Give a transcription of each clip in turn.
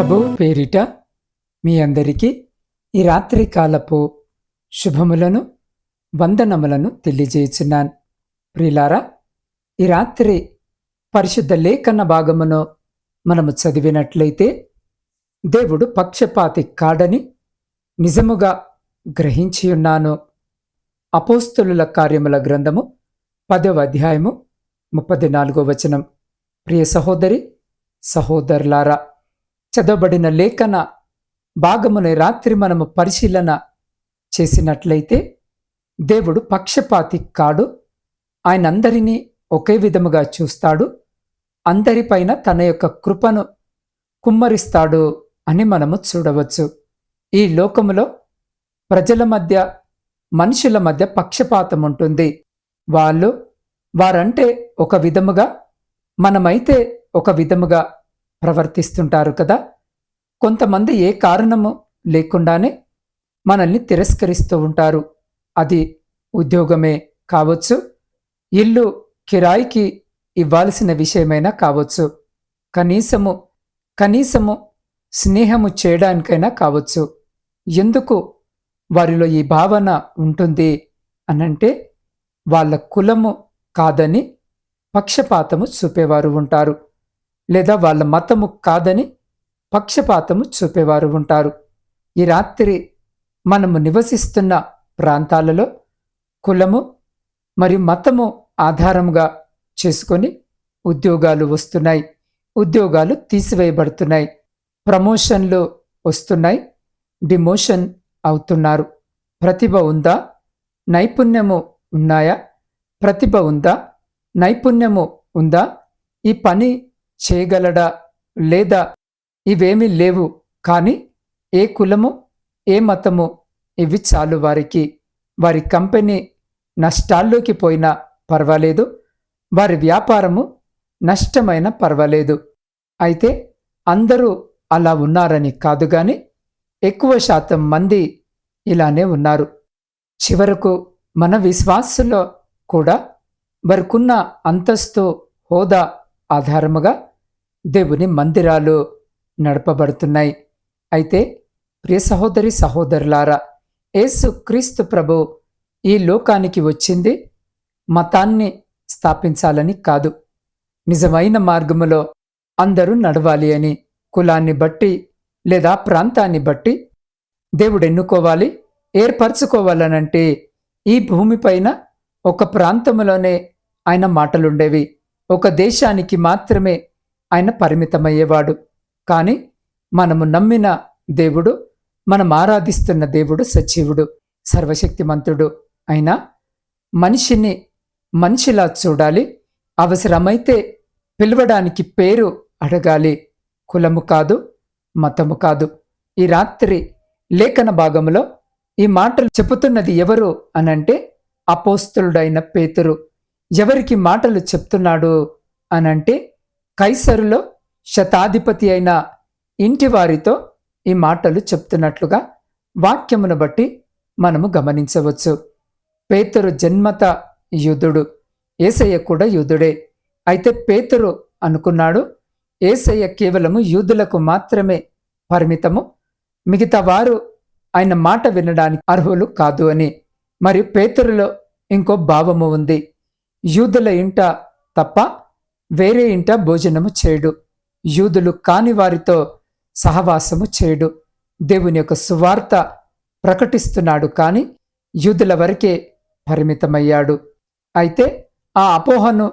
ప్రభు పేరిట మీ అందరికీ ఈ రాత్రి కాలపు శుభములను వందనములను తెలియజేయుచున్నాను. ప్రిలారా ఈ రాత్రి పరిశుద్ధ లేఖన భాగమును మనము చదివినట్లయితే దేవుడు పక్షపాతి కాడని నిజముగా గ్రహించి ఉన్నాను. అపోస్తులుల కార్యముల గ్రంథము పదవ అధ్యాయము ముప్పది నాలుగో వచనం. ప్రియ సహోదరి సహోదరులారా చదవబడిన లేఖన భాగముని రాత్రి మనము పరిశీలన చేసినట్లయితే దేవుడు పక్షపాతి కాడు. ఆయన అందరినీ ఒకే విధముగా చూస్తాడు. అందరిపైన తన యొక్క కృపను కుమ్మరిస్తాడు అని మనము చూడవచ్చు. ఈ లోకములో ప్రజల మధ్య మనుషుల మధ్య పక్షపాతం ఉంటుంది. వాళ్ళు వారంటే ఒక విధముగా మనమైతే ఒక విధముగా ప్రవర్తిస్తుంటారు కదా? కొంతమంది ఏ కారణము లేకుండానే మనల్ని తిరస్కరిస్తూ ఉంటారు. అది ఉద్యోగమే కావచ్చు ఇల్లు కిరాయికి ఇవ్వాల్సిన విషయమైనా కావచ్చు కనీసము కనీసము స్నేహము చేయడానికైనా కావచ్చు. ఎందుకు వారిలో ఈ భావన ఉంటుంది అనంటే వాళ్ళ కులము కాదని పక్షపాతము చూపేవారు ఉంటారు. లేదా వాళ్ళ మతము కాదని పక్షపాతము చూపేవారు ఉంటారు. ఈ రాత్రి మనము నివసిస్తున్న ప్రాంతాలలో కులము మరియు మతము ఆధారముగా చేసుకొని ఉద్యోగాలు వస్తున్నాయి. ఉద్యోగాలు తీసివేయబడుతున్నాయి. ప్రమోషన్లు వస్తున్నాయి. డిమోషన్ అవుతున్నారు. ప్రతిభ ఉందా? నైపుణ్యము ఉన్నాయా? ప్రతిభ ఉందా? నైపుణ్యము ఉందా? ఈ పని చేయగలడా లేదా ఇవేమీ లేవు కానీ ఏ కులము ఏ మతము ఇవి చాలు వారికి. వారి కంపెనీ నష్టాల్లోకి పోయినా పర్వాలేదు వారి వ్యాపారము నష్టమైన పర్వాలేదు. అయితే అందరూ అలా ఉన్నారని కాదు గాని ఎక్కువ శాతం మంది ఇలానే ఉన్నారు. చివరకు మన విశ్వాసులో కూడా వారికున్న అంతస్తు హోదా ఆధారముగా దేవుని మందిరాలు నడపబడుతున్నాయి. అయితే ప్రియ సహోదరి సహోదరులారా యేసు క్రీస్తు ప్రభు ఈ లోకానికి వచ్చింది మతాన్ని స్థాపించాలని కాదు. నిజమైన మార్గములో అందరూ నడవాలి అని కులాన్ని బట్టి లేదా ప్రాంతాన్ని బట్టి దేవుడు ఎన్నుకోవాలి ఏర్పరచుకోవాలనంటే ఈ భూమిపైన ఒక ప్రాంతంలోనే ఆయన మాటలుండేవి. ఒక దేశానికి మాత్రమే ఆయన పరిమితమయ్యేవాడు. కానీ మనము నమ్మిన దేవుడు మనం ఆరాధిస్తున్న దేవుడు సజీవుడు సర్వశక్తిమంతుడు అయినా మనిషిని మనిషిలా చూడాలి అవసరమైతే పిలవడానికి పేరు అడగాలి. కులము కాదు మతము కాదు. ఈ రాత్రి లేఖన భాగంలో ఈ మాటలు చెబుతున్నది ఎవరు అనంటే అపోస్తులుడైన పేతురు. ఎవరికి మాటలు చెప్తున్నాడు అనంటే కైసరులో శతాధిపతి అయిన ఇంటివారితో ఈ మాటలు చెప్తున్నట్లుగా వాక్యమును బట్టి మనము గమనించవచ్చు. పేతురు జన్మత యుధుడు ఏసయ్య కూడా యుధుడే అయితే పేతురు అనుకున్నాడు ఏసయ్య కేవలము యూదులకు మాత్రమే పరిమితము మిగతా వారు ఆయన మాట వినడానికి అర్హులు కాదు అని. మరియు పేతురులో ఇంకో భావము ఉంది. యూదుల ఇంట తప్ప వేరే ఇంట భోజనము చేయడు. యూదులు కాని వారితో సహవాసము చేయడు. దేవుని యొక్క సువార్త ప్రకటిస్తున్నాడు కానీ యూదుల వరకే పరిమితమయ్యాడు. అయితే ఆ అపోహను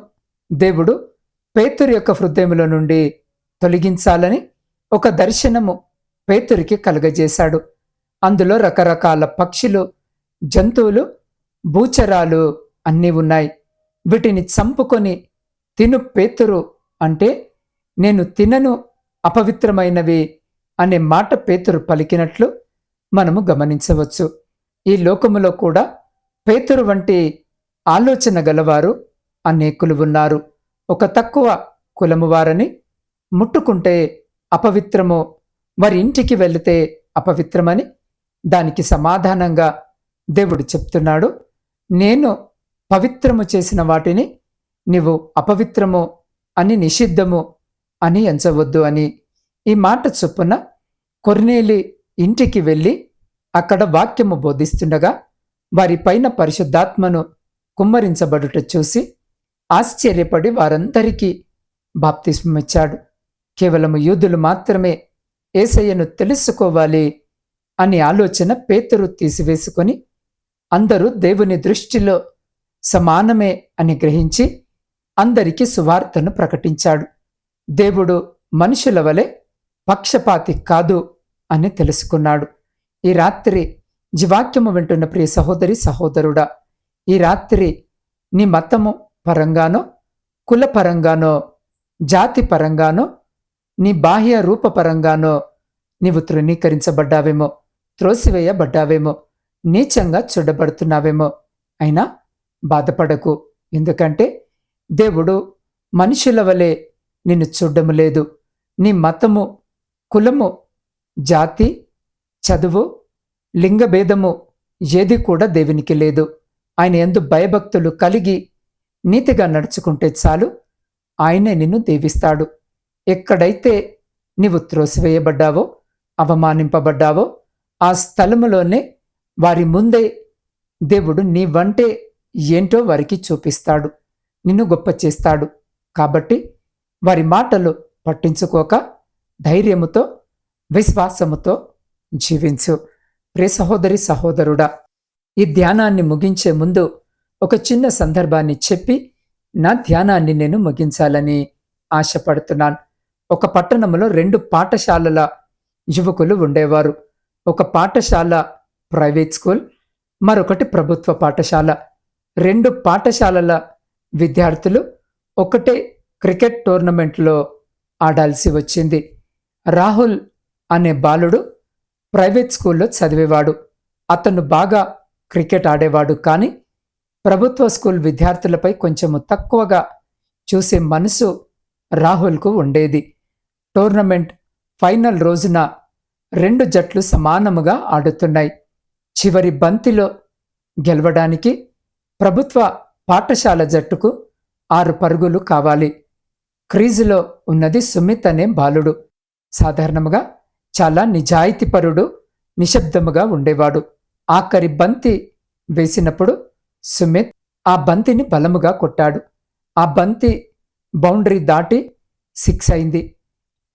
దేవుడు పేతురు యొక్క హృదయంలో నుండి తొలగించాలని ఒక దర్శనము పేతురికి కలుగజేశాడు. అందులో రకరకాల పక్షులు జంతువులు భూచరాలు అన్నీ ఉన్నాయి. వీటిని చంపుకొని తిను పేతురు అంటే నేను తినను అపవిత్రమైనవి అనే మాట పేతురు పలికినట్లు మనము గమనించవచ్చు. ఈ లోకములో కూడా పేతురు వంటి ఆలోచన గలవారు అనేకులు ఉన్నారు. ఒక తక్కువ కులము వారని ముట్టుకుంటే అపవిత్రము వారి ఇంటికి వెళితే అపవిత్రమని దానికి సమాధానంగా దేవుడు చెప్తున్నాడు. నేను పవిత్రము చేసిన వాటిని నీవు అపవిత్రము అని నిషిద్ధము అని ఎంచవద్దు అని ఈ మాట చొప్పున కొర్నేలి ఇంటికి వెళ్ళి అక్కడ వాక్యము బోధిస్తుండగా వారిపైన పరిశుద్ధాత్మను కుమ్మరించబడుట చూసి ఆశ్చర్యపడి వారందరికీ బాప్తిస్మిచ్చాడు కేవలము యూదులు మాత్రమే ఏసయ్యను తెలుసుకోవాలి అనే ఆలోచన పేతురు తీసివేసుకొని అందరూ దేవుని దృష్టిలో సమానమే అని గ్రహించి అందరికీ సువార్తను ప్రకటించాడు. దేవుడు మనుషుల వలె పక్షపాతి కాదు అని తెలుసుకున్నాడు. ఈ రాత్రి జీవాక్యము వింటున్న ప్రియ సహోదరి సహోదరుడా ఈ రాత్రి నీ మతము పరంగానో కులపరంగానో జాతి పరంగానో నీ బాహ్య రూపపరంగానో నీవు తృణీకరించబడ్డావేమో త్రోసివేయబడ్డావేమో నీచంగా చూడబడుతున్నావేమో అయినా బాధపడకు. ఎందుకంటే దేవుడు మనుషుల వలె నిన్ను చూడడం లేదు. నీ మతము కులము జాతి చదువు లింగభేదము ఏది కూడా దేవునికి లేదు. ఆయన ఎందు భయభక్తులు కలిగి నీతిగా నడుచుకుంటే చాలు. ఆయనే నిన్ను దీవిస్తాడు. ఎక్కడైతే నీవు త్రోసివేయబడ్డావో అవమానింపబడ్డావో ఆ స్థలములోనే వారి ముందే దేవుడు నీ వంటే ఏంటో వారికి చూపిస్తాడు. నిన్ను గొప్ప చేస్తాడు. కాబట్టి వారి మాటలు పట్టించుకోక ధైర్యముతో విశ్వాసముతో జీవించు. ప్రే సహోదరి సహోదరుడా ఈ ధ్యానాన్ని ముగించే ముందు ఒక చిన్న సందర్భాన్ని చెప్పి నా ధ్యానాన్ని నేను ముగించాలని ఆశపడుతున్నాను. ఒక పట్టణంలో రెండు పాఠశాలల యువకులు ఉండేవారు. ఒక పాఠశాల ప్రైవేట్ స్కూల్ మరొకటి ప్రభుత్వ పాఠశాల. రెండు పాఠశాలల విద్యార్థులు ఒకటే క్రికెట్ టోర్నమెంట్లో ఆడాల్సి వచ్చింది. రాహుల్ అనే బాలుడు ప్రైవేట్ స్కూల్లో చదివేవాడు. అతను బాగా క్రికెట్ ఆడేవాడు కానీ ప్రభుత్వ స్కూల్ విద్యార్థులపై కొంచెము తక్కువగా చూసే మనసు రాహుల్కు ఉండేది. టోర్నమెంట్ ఫైనల్ రోజున రెండు జట్లు సమానముగా ఆడుతున్నాయి. చివరి బంతిలో గెలవడానికి ప్రభుత్వ పాఠశాల జట్టుకు ఆరు పరుగులు కావాలి. క్రీజులో ఉన్నది సుమిత్ అనే బాలుడు. సాధారణముగా చాలా నిజాయితీపరుడు నిశ్శబ్దముగా ఉండేవాడు. ఆఖరి బంతి వేసినప్పుడు సుమిత్ ఆ బంతిని బలముగా కొట్టాడు. ఆ బంతి బౌండరీ దాటి సిక్స్ అయింది.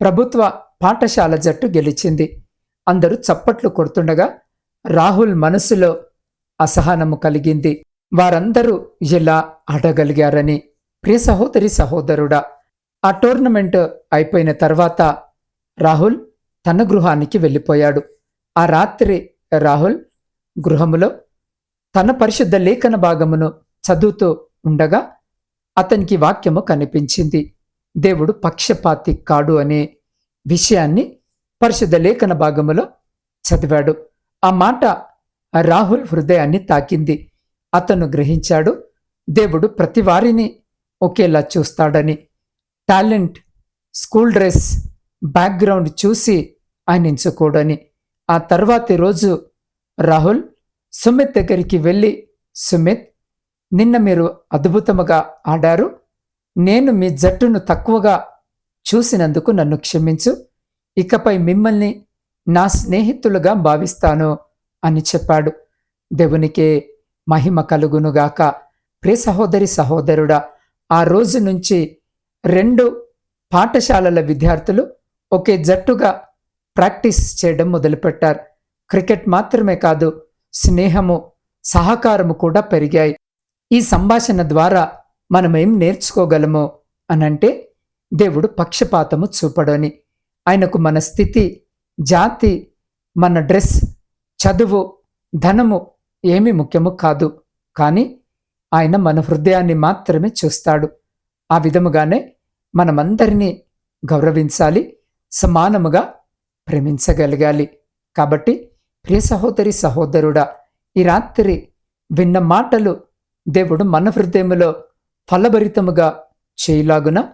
ప్రభుత్వ పాఠశాల జట్టు గెలిచింది. అందరూ చప్పట్లు కొడుతుండగా రాహుల్ మనసులో అసహనము కలిగింది. వారందరూ ఎలా ఆడగలిగారని ప్రియ సహోదరి సహోదరుడా ఆ టోర్నమెంట్ అయిపోయిన తర్వాత రాహుల్ తన గృహానికి వెళ్ళిపోయాడు. ఆ రాత్రి రాహుల్ గృహములో తన పరిశుద్ధ లేఖన భాగమును చదువుతూ ఉండగా అతనికి వాక్యము కనిపించింది. దేవుడు పక్షపాతి కాడు అనే విషయాన్ని పరిశుద్ధ లేఖన భాగములో చదివాడు. ఆ మాట రాహుల్ హృదయాన్ని తాకింది. అతను గ్రహించాడు దేవుడు ప్రతి వారిని ఒకేలా చూస్తాడని. టాలెంట్ స్కూల్ డ్రెస్ బ్యాక్గ్రౌండ్ చూసి ఆయన ఎంచుకోడని ఆ తర్వాతి రోజు రాహుల్ సుమిత్ దగ్గరికి వెళ్ళి సుమిత్ నిన్న మీరు అద్భుతముగా ఆడారు. నేను మీ జట్టును తక్కువగా చూసినందుకు నన్ను క్షమించు. ఇకపై మిమ్మల్ని నా స్నేహితులుగా భావిస్తాను అని చెప్పాడు. దేవునికే మహిమ కలుగునుగాక. ప్రియ సహోదరి సహోదరుడా ఆ రోజు నుంచి రెండు పాఠశాలల విద్యార్థులు ఒకే జట్టుగా ప్రాక్టీస్ చేయడం మొదలుపెట్టారు. క్రికెట్ మాత్రమే కాదు స్నేహము సహకారము కూడా పెరిగాయి. ఈ సంభాషణ ద్వారా మనమేం నేర్చుకోగలము అనంటే దేవుడు పక్షపాతము చూపడని. ఆయనకు మన స్థితి జాతి మన డ్రెస్ చదువు ధనము ఏమి ముఖ్యము కాదు. కానీ ఆయన మన హృదయాన్ని మాత్రమే చూస్తాడు. ఆ విధముగానే మనమందరినీ గౌరవించాలి సమానముగా ప్రేమించగలగాలి. కాబట్టి ప్రియ సహోదరి సహోదరుడా ఈ రాత్రి విన్న మాటలు దేవుడు మన హృదయములో ఫలభరితముగా చేయలాగున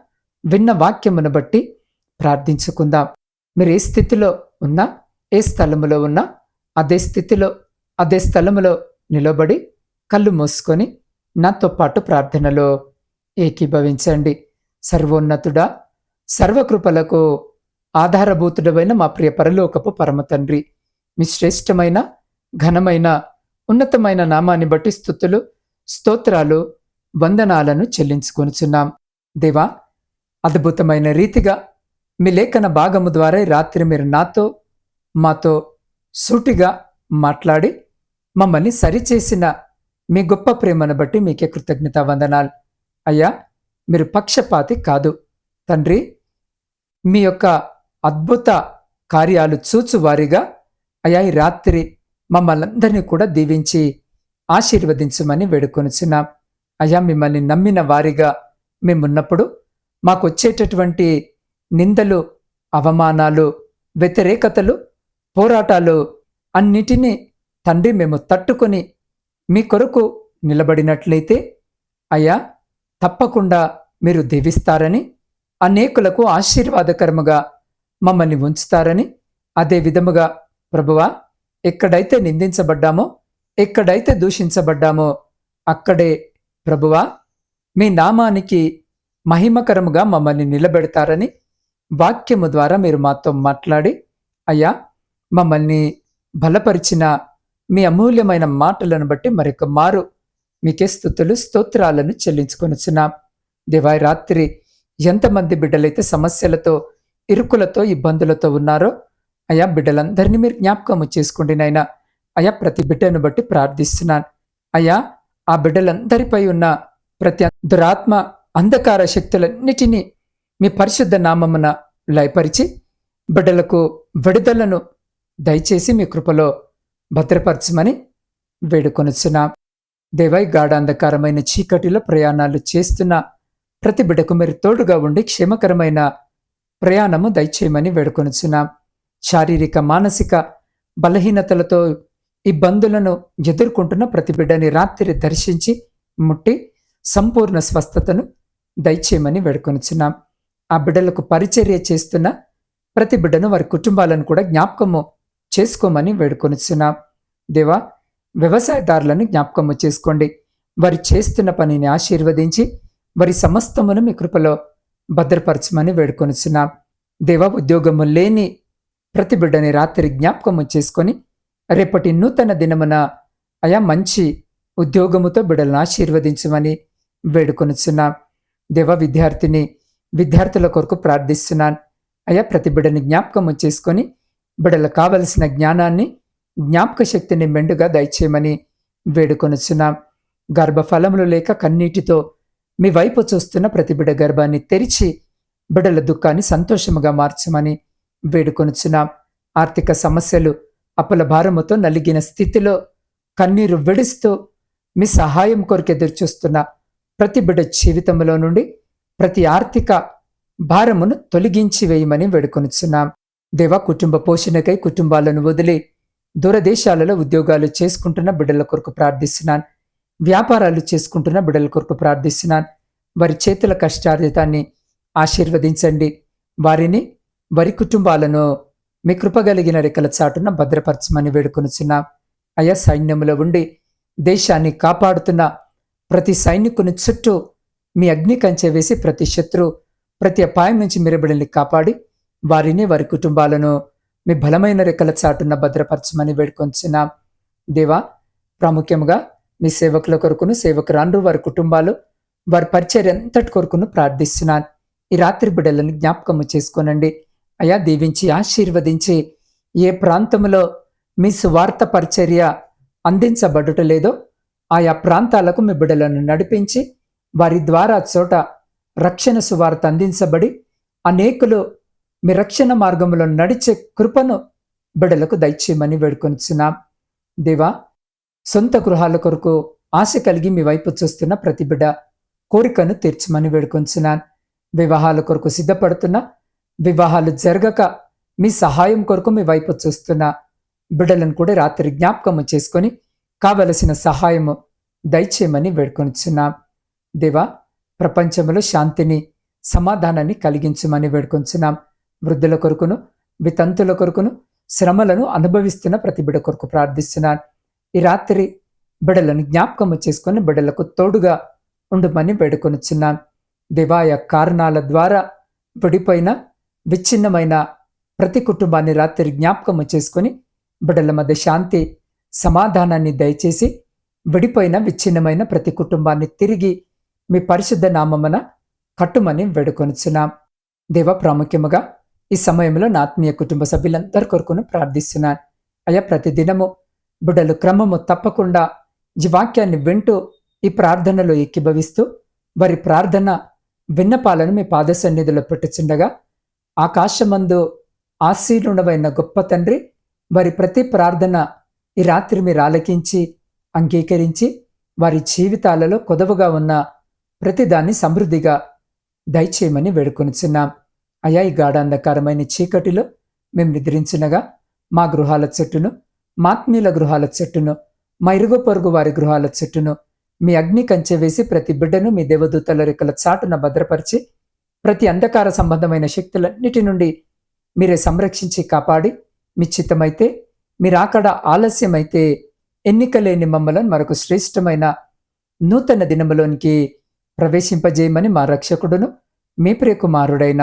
విన్న వాక్యమును బట్టి ప్రార్థించుకుందాం. మీరు ఏ స్థితిలో ఉన్నా ఏ స్థలములో ఉన్నా అదే స్థితిలో అదే స్థలములో నిలబడి కళ్ళు మూసుకొని నాతో పాటు ప్రార్థనలో ఏకీభవించండి. సర్వోన్నతుడా సర్వకృపలకు ఆధారభూతుడమైన మా ప్రియ పరలోకపు పరమ తండ్రి మీ శ్రేష్టమైన ఘనమైన ఉన్నతమైన నామాన్ని బట్టి స్థుతులు స్తోత్రాలు వందనాలను చెల్లించుకొనుచున్నాం. దేవా అద్భుతమైన రీతిగా మీ లేఖన భాగము ద్వారా రాత్రి మీరు నాతో మాతో సూటిగా మాట్లాడి మమ్మల్ని సరిచేసిన మీ గొప్ప ప్రేమను బట్టి మీకే కృతజ్ఞత వందనాలు. అయ్యా మీరు పక్షపాతి కాదు. తండ్రి మీ యొక్క అద్భుత కార్యాలు చూచువారిగా. అయా ఈ రాత్రి మమ్మల్ని అందరినీ కూడా దీవించి ఆశీర్వదించమని వేడుకొనిచున్నాం. అయ్యా మిమ్మల్ని నమ్మిన వారిగా మేమున్నప్పుడు మాకు వచ్చేటటువంటి నిందలు అవమానాలు వ్యతిరేకతలు పోరాటాలు అన్నిటినీ తండ్రి మేము తట్టుకొని మీ కొరకు నిలబడినట్లయితే అయ్యా తప్పకుండా మీరు దీవిస్తారని అనేకులకు ఆశీర్వాదకరముగా మమ్మల్ని ఉంచుతారని అదే విధముగా ప్రభువా ఎక్కడైతే నిందించబడ్డామో ఎక్కడైతే దూషించబడ్డామో అక్కడే ప్రభువా మీ నామానికి మహిమకరముగా మమ్మల్ని నిలబెడతారని వాక్యము ద్వారా మీరు మాతో మాట్లాడి అయ్యా మమ్మల్ని బలపరిచిన మీ అమూల్యమైన మాటలను బట్టి మరొక మారు. మీకే స్థుతులు స్తోత్రాలను చెల్లించుకొనుచున్నాం దేవాయి రాత్రి ఎంతమంది బిడ్డలైతే సమస్యలతో ఇరుకులతో ఇబ్బందులతో ఉన్నారో అయా బిడ్డలందరినీ మీరు జ్ఞాపకము చేసుకోండి నాయన. అయా ప్రతి బిడ్డను బట్టి ప్రార్థిస్తున్నాను. అయా ఆ బిడ్డలందరిపై ఉన్న ప్రతి దురాత్మ అంధకార శక్తులన్నిటినీ మీ పరిశుద్ధ నామమున లయపరిచి బిడ్డలకు విడుదలను దయచేసి మీ కృపలో భద్రపరచమని వేడుకొనుచున్నాం. దేవై గాఢాంధకారమైన చీకటిలో ప్రయాణాలు చేస్తున్న ప్రతి బిడ్డకు మీరు తోడుగా ఉండి క్షేమకరమైన ప్రయాణము దయచేయమని వేడుకొనుచున్నాం. శారీరక మానసిక బలహీనతలతో ఇబ్బందులను ఎదుర్కొంటున్న ప్రతి బిడ్డని రాత్రి దర్శించి ముట్టి సంపూర్ణ స్వస్థతను దయచేయమని వేడుకొనుచున్నాం. ఆ బిడ్డలకు పరిచర్య చేస్తున్న ప్రతి బిడ్డను వారి కుటుంబాలను కూడా జ్ఞాపకము చేసుకోమని వేడుకొనుచున్నాం. దేవా వ్యవసాయదారులను జ్ఞాపకము చేసుకోండి. వారి చేస్తున్న పనిని ఆశీర్వదించి వారి సమస్తమును మీ కృపలో భద్రపరచమని వేడుకొనుచున్నాం. దేవ ఉద్యోగము లేని ప్రతి బిడ్డని రాత్రి జ్ఞాపకము చేసుకొని రేపటి నూతన దినమున అయా మంచి ఉద్యోగముతో బిడ్డలను ఆశీర్వదించమని వేడుకొనుచున్నాం. దేవ విద్యార్థిని విద్యార్థుల కొరకు ప్రార్థిస్తున్నాను. అయా ప్రతి బిడ్డని జ్ఞాపకము చేసుకొని బిడ్డలకు కావలసిన జ్ఞానాన్ని జ్ఞాపక శక్తిని మెండుగా దయచేయమని వేడుకొనుచున్నాం. గర్భఫలములు లేక కన్నీటితో మీ వైపు చూస్తున్న ప్రతి బిడ గర్భాన్ని తెరిచి బిడల దుఃఖాన్ని సంతోషముగా మార్చమని వేడుకొనుచున్నాం. ఆర్థిక సమస్యలు అప్పుల భారముతో నలిగిన స్థితిలో కన్నీరు విడుస్తూ మీ సహాయం కొరకు ఎదురుచూస్తున్న ప్రతి బిడ్డ జీవితంలో నుండి ప్రతి ఆర్థిక భారమును తొలగించి వేయమని వేడుకొనుచున్నాం. దేవ కుటుంబ పోషణకై కుటుంబాలను వదిలి దూరదేశాలలో ఉద్యోగాలు చేసుకుంటున్న బిడ్డల కొరకు ప్రార్థిస్తున్నాను. వ్యాపారాలు చేసుకుంటున్న బిడ్డల కొరకు ప్రార్థిస్తున్నాను. వారి చేతుల కష్టార్జితాన్ని ఆశీర్వదించండి. వారిని వారి కుటుంబాలను మీ కృపగలిగిన రెక్కల చాటున భద్రపరచమని వేడుకొనుచున్నాం. అయా సైన్యంలో ఉండి దేశాన్ని కాపాడుతున్న ప్రతి సైనికుని చుట్టూ మీ అగ్ని కంచె వేసి ప్రతి శత్రు ప్రతి అపాయం నుంచి మిరబడిని కాపాడి వారిని వారి కుటుంబాలను మీ బలమైన రెక్కల చాటున భద్రపరచమని వేడుకొంచిన దేవా ప్రాముఖ్యంగా మీ సేవకుల కొరకును సేవకురాండ్రు వారి కుటుంబాలు వారి పరిచర్య ఎంతటి కొరకును ప్రార్థిస్తున్నాను. ఈ రాత్రి బిడ్డలను జ్ఞాపకము చేసుకోనండి. అయా దీవించి ఆశీర్వదించి ఏ ప్రాంతంలో మీ సువార్త పరిచర్య అందించబడుట లేదో ఆయా ప్రాంతాలకు మీ బిడ్డలను నడిపించి వారి ద్వారా చోట రక్షణ సువార్త అందించబడి అనేకులు మీ రక్షణ మార్గంలో నడిచే కృపను బిడలకు దయచేయమని వేడుకొనిచున్నాం. దేవా సొంత గృహాల కొరకు ఆశ కలిగి మీ వైపు చూస్తున్న ప్రతి బిడ్డ కోరికను తీర్చమని వేడుకొంచున్నాను వివాహాల కొరకు సిద్ధపడుతున్న వివాహాలు జరగక మీ సహాయం కొరకు మీ వైపు చూస్తున్న బిడ్డలను కూడా రాత్రి జ్ఞాపకము చేసుకొని కావలసిన సహాయము దయచేయమని వేడుకొనిచున్నాం. దేవా ప్రపంచంలో శాంతిని సమాధానాన్ని కలిగించమని వేడుకొంచున్నాం వృద్ధుల కొరకును వితంతుల కొరకును శ్రమలను అనుభవిస్తున్న ప్రతి బిడ కొరకు ప్రార్థిస్తున్నాను. ఈ రాత్రి బిడలను జ్ఞాపకము చేసుకుని బిడలకు తోడుగా ఉండమని వేడుకొనిచున్నాను. దివాయ కారణాల ద్వారా విడిపోయిన విచ్ఛిన్నమైన ప్రతి కుటుంబాన్ని రాత్రి జ్ఞాపకము చేసుకొని బిడల మధ్య శాంతి సమాధానాన్ని దయచేసి విడిపోయిన విచ్ఛిన్నమైన ప్రతి కుటుంబాన్ని తిరిగి మీ పరిశుద్ధ నామమున కట్టుమని వేడుకొనిచున్నాం. దేవ ప్రాముఖ్యముగా ఈ సమయంలో నా ఆత్మీయ కుటుంబ సభ్యులందరి కొరకును ప్రార్థిస్తున్నాను. అయ్యా ప్రతి దినము క్రమము తప్పకుండా ఈ వాక్యాన్ని వింటూ ఈ ప్రార్థనలో ఎక్కిభవిస్తూ వారి ప్రార్థన విన్నపాలను మీ పాద సన్నిధిలో పెట్టుచుండగా ఆకాశమందు ఆశీనుడవైన గొప్ప తండ్రి వారి ప్రతి ప్రార్థన ఈ రాత్రి మీరు ఆలకించి అంగీకరించి వారి జీవితాలలో కొదవగా ఉన్న ప్రతిదాన్ని సమృద్ధిగా దయచేయమని వేడుకొనిచున్నాం. అయా ఈ గాఢాంధకారమైన చీకటిలో మేము నిద్రించినగా మా గృహాల చెట్టును మాత్మీల గృహాల చెట్టును మా ఇరుగు పొరుగు వారి గృహాల చెట్టును మీ అగ్ని కంచె వేసి ప్రతి బిడ్డను మీ దేవదూతల రెక్కల చాటున భద్రపరిచి ప్రతి అంధకార సంబంధమైన శక్తులన్నిటి నుండి మీరే సంరక్షించి కాపాడి మీ చిత్తమైతే మీరాకడ ఆలస్యమైతే ఎన్నికలేని మమ్మలను మరొక శ్రేష్టమైన నూతన దినములోనికి ప్రవేశింపజేయమని మా రక్షకుడును మీ ప్రియకుమారుడైన